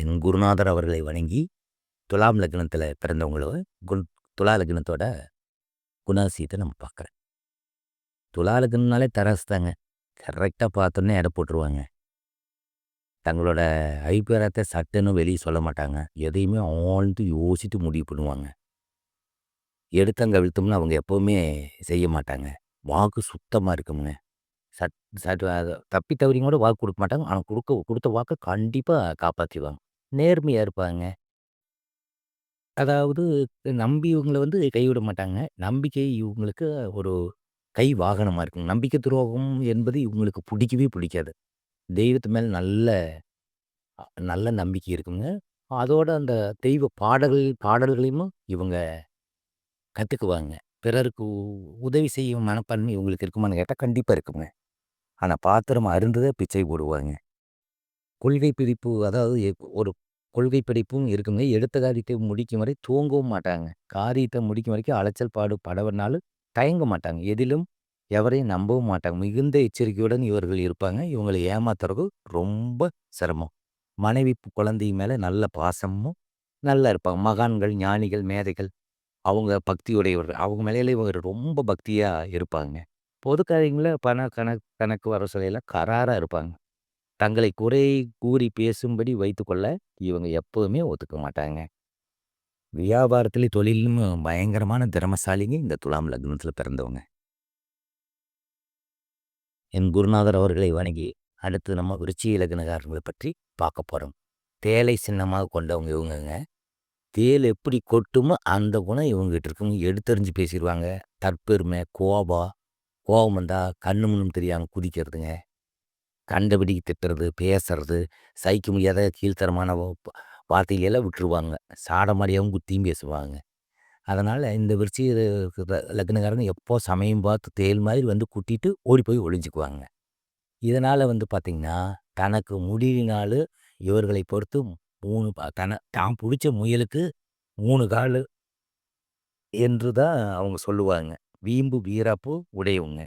என் குருநாதர் அவர்களை வணங்கி துலாம் லக்னத்தில் பிறந்தவங்களோ குண் துலா லக்னத்தோட குணாசீத்தை நம்ம பார்க்குறேன் துலா லக்னம்னாலே தராசு தாங்க. கரெக்டாக பார்த்தோன்னே எடை போட்டுருவாங்க. தங்களோட அபிப்பிராயத்தை சட்டுன்னு வெளியே சொல்ல மாட்டாங்க. எதையுமே ஆழ்ந்து யோசித்து முடிவு பண்ணுவாங்க. எடுத்தங்க அவிழ்த்தோம்னு அவங்க எப்போவுமே செய்ய மாட்டாங்க. வாக்கு சுத்தமாக இருக்குங்க சட் சட் தப்பி தவறியும் கூட வாக்கு கொடுக்க மாட்டாங்க. ஆனால் கொடுக்க கொடுத்த வாக்கை கண்டிப்பாக காப்பாற்றிடுவாங்க நேர்மையாக இருப்பாங்க. அதாவது நம்பி இவங்கள வந்து கைவிட மாட்டாங்க. நம்பிக்கை இவங்களுக்கு ஒரு கை வாகனமாக இருக்கும். நம்பிக்கை துரோகம் என்பது இவங்களுக்கு பிடிக்கவே பிடிக்காது. தெய்வத்து மேலே நல்ல நல்ல நம்பிக்கை இருக்குங்க. அதோட அந்த தெய்வ பாடல்கள் பாடல்களையும் இவங்க கற்றுக்குவாங்க பிறருக்கு உதவி செய்யும் மனப்பான்மை இவங்களுக்கு இருக்குமான்னு கேட்டால் கண்டிப்பாக இருக்குங்க. ஆனால் பாத்திரம் அருந்ததை பிச்சை போடுவாங்க. கொள்கை பிடிப்பு அதாவது ஒரு கொள்கை பிடிப்பும் இருக்குங்க. எடுத்த காரியத்தை முடிக்கும் வரை தூங்கவும் மாட்டாங்க. காரியத்தை முடிக்கும் வரைக்கும் அலைச்சல் பாடு படவனாலும் தயங்க மாட்டாங்க. எதிலும் எவரையும் நம்பவும் மாட்டாங்க. மிகுந்த எச்சரிக்கையுடன் இவர்கள் இருப்பாங்க. இவங்களை ஏமாத்துறது ரொம்ப சிரமம். மனைவி குழந்தை மேலே நல்ல பாசமும் நல்லா இருப்பாங்க. மகான்கள் ஞானிகள் மேதைகள் அவங்க பக்தியுடையவர்கள். அவங்க மேலே இவங்க ரொம்ப பக்தியாக இருப்பாங்க. பொது காரியங்களில் பண கணக்கு கணக்கு வர சொல்லையெல்லாம் கராராக இருப்பாங்க. தங்களை குறை கூறி பேசும்படி வைத்துக்கொள்ள இவங்க எப்போதுமே ஒத்துக்க மாட்டாங்க. வியாபாரத்திலே தொழிலும் பயங்கரமான திறமசாலிங்க இந்த துலாம் லக்னத்தில் பிறந்தவங்க. என் குருநாதர் அவர்களை வணங்கி அடுத்து நம்ம விருச்சி லக்னக்காரங்களை பற்றி பார்க்க போகிறோம் தேலை சின்னமாக கொண்டவங்க இவங்கங்க. தேல் எப்படி கொட்டுமோ அந்த குணம் இவங்ககிட்ட இருக்கவங்க எடுத்தறிஞ்சு பேசிடுவாங்க தற்பெருமை கோபம் கோபம் வந்தால் கண்ணு முன்னும் தெரியாமல் குதிக்கிறதுங்க. கண்டபடி திட்டுறது பேசுறது சகிக்க முடியாத கீழ்த்தரமான வா- வார்த்தைகளெல்லாம் விட்டுருவாங்க. சாடமாடியாகவும் குத்தியும் பேசுவாங்க. அதனால் இந்த விருச்சி லக்னகாரங்க லக்னக்காரங்க எப்போ சமயம் பார்த்து தேல் மாதிரி வந்து குட்டிட்டு ஓடி போய் ஒளிஞ்சுக்குவாங்க. இதனால் வந்து பார்த்திங்கன்னா தனக்கு முடிவினால் இவர்களை பொறுத்து மூணு தன தான் பிடிச்ச முயலுக்கு மூணு கால் என்று தான் அவங்க சொல்லுவாங்க. வீம்பு வீராப்பு உடையவங்க.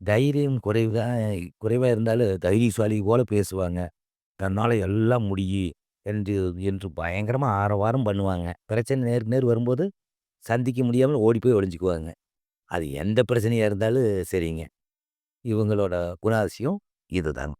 தைரியம் குறைவு தான் குறைவாக இருந்தாலும் தைரியசாலி போல பேசுவாங்க. தன்னால் எல்லாம் முடியும் என்று என்று பயங்கரமாக ஆரவாரம் பண்ணுவாங்க. பிரச்சனை நேருக்கு நேர் வரும்போது சந்திக்க முடியாமல் ஓடி போய் ஒழிஞ்சிக்குவாங்க அது எந்த பிரச்சனையாக இருந்தாலும் சரிங்க. இவங்களோட குணாதிசயம் இதுதாங்க.